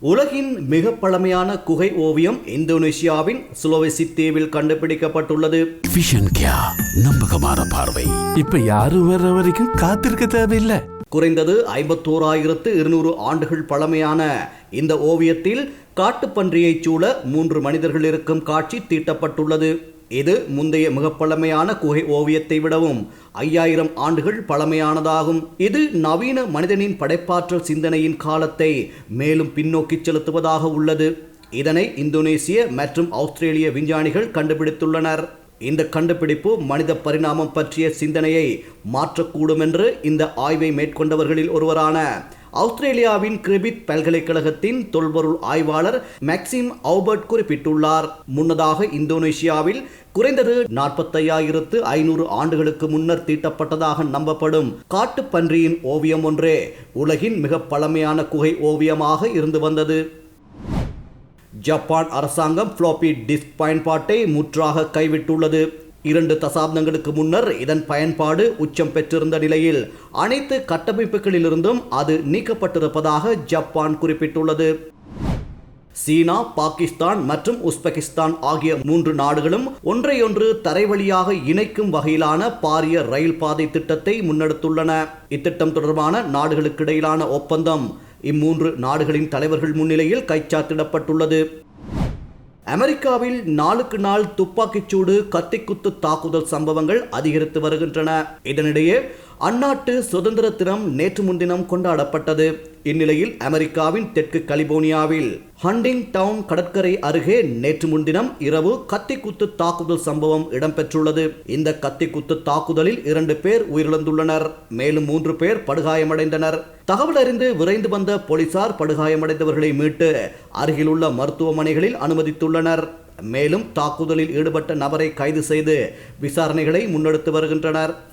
உலகின் மிக பழமையான குகை ஓவியம் இந்தோனேசியாவின் சுலோவெசி தீவில் கண்டுபிடிக்கப்பட்டுள்ளது. நம்பகமான பார்வை. இப்ப யாரும் வர்ற வரைக்கும் காத்திருக்க தேவையில்லை. குறைந்தது ஐம்பத்தோராயிரத்து இருநூறு ஆண்டுகள் பழமையான இந்த ஓவியத்தில் காட்டுப்பன்றியைச் சூழ மூன்று மனிதர்கள் இருக்கும் காட்சி தீட்டப்பட்டுள்ளது. இது முந்தைய மிக பழமையான குகை ஓவியத்தை விடவும் ஐயாயிரம் ஆண்டுகள் பழமையானதாகும். இது நவீன மனிதனின் படைப்பாற்றல் சிந்தனையின் காலத்தை மேலும் பின்னோக்கி செலுத்துவதாக உள்ளது. இதனை இந்தோனேசிய மற்றும் ஆஸ்திரேலிய விஞ்ஞானிகள் கண்டுபிடித்துள்ளனர். இந்த கண்டுபிடிப்பு மனித பரிணாமம் பற்றிய சிந்தனையை மாற்றக்கூடும் என்று இந்த ஆய்வை மேற்கொண்டவர்களில் ஒருவரான ஆஸ்திரேலியாவின் கிரிபித் பல்கலைக்கழகத்தின் தொல்பொருள் ஆய்வாளர் மேக்சிம் அவுபர்ட் குறிப்பிட்டுள்ளார். முன்னதாக இந்தோனேசியாவில் குறைந்தது நாற்பத்தையாயிரத்து ஐநூறு ஆண்டுகளுக்கு முன்னர் தீட்டப்பட்டதாக நம்பப்படும் காட்டுப்பன்றியின் ஓவியம் ஒன்றே உலகின் மிக பழமையான குகை ஓவியமாக இருந்து வந்தது. ஜப்பான் அரசாங்கம் ஃப்ளாப்பி டிஸ்க் பயன்பாட்டை முற்றாக கைவிட்டுள்ளது. இரண்டு தசாப்தங்களுக்கு முன்னர் இதன் பயன்பாடு உச்சம் பெற்றிருந்த நிலையில் அனைத்து கட்டமைப்புகளிலிருந்தும் அது நீக்கப்பட்டிருப்பதாக ஜப்பான் குறிப்பிட்டுள்ளது. சீனா பாகிஸ்தான் மற்றும் உஸ்பெகிஸ்தான் ஆகிய மூன்று நாடுகளும் ஒன்றையொன்று தரைவழியாக இணைக்கும் வகையிலான பாரிய ரயில் பாதை திட்டத்தை முன்னெடுத்துள்ளன. இத்திட்டம் தொடர்பான நாடுகளுக்கிடையிலான ஒப்பந்தம் இம்மூன்று நாடுகளின் தலைவர்கள் முன்னிலையில் கைச்சாத்திடப்பட்டுள்ளது. அமெரிக்காவில் நாளுக்கு நாள் துப்பாக்கிச்சூடு கத்திக்குத்து தாக்குதல் சம்பவங்கள் அதிகரித்து வருகின்றன. இதனிடையே அந்நாட்டு சுதந்திர தினம் நேற்று முன்தினம் கொண்டாடப்பட்டது. இந்நிலையில் அமெரிக்காவின் தெற்கு கலிபோர்னியாவில் ஹண்டிங் டவுன் கடற்கரை அருகே நேற்று முன்தினம் இரவு கத்திக்குத்து தாக்குதல் சம்பவம் இடம்பெற்றுள்ளது. இந்த கத்திக்குத்து தாக்குதலில் இரண்டு பேர் உயிரிழந்துள்ளனர். மேலும் மூன்று பேர் படுகாயமடைந்தனர். தகவல் அறிந்து விரைந்து வந்த போலீசார் படுகாயமடைந்தவர்களை மீட்டு அருகிலுள்ள மருத்துவமனைகளில் அனுமதித்துள்ளனர். மேலும் தாக்குதலில் ஈடுபட்ட நபரை கைது செய்து விசாரணைகளை முன்னெடுத்து வருகின்றனர்.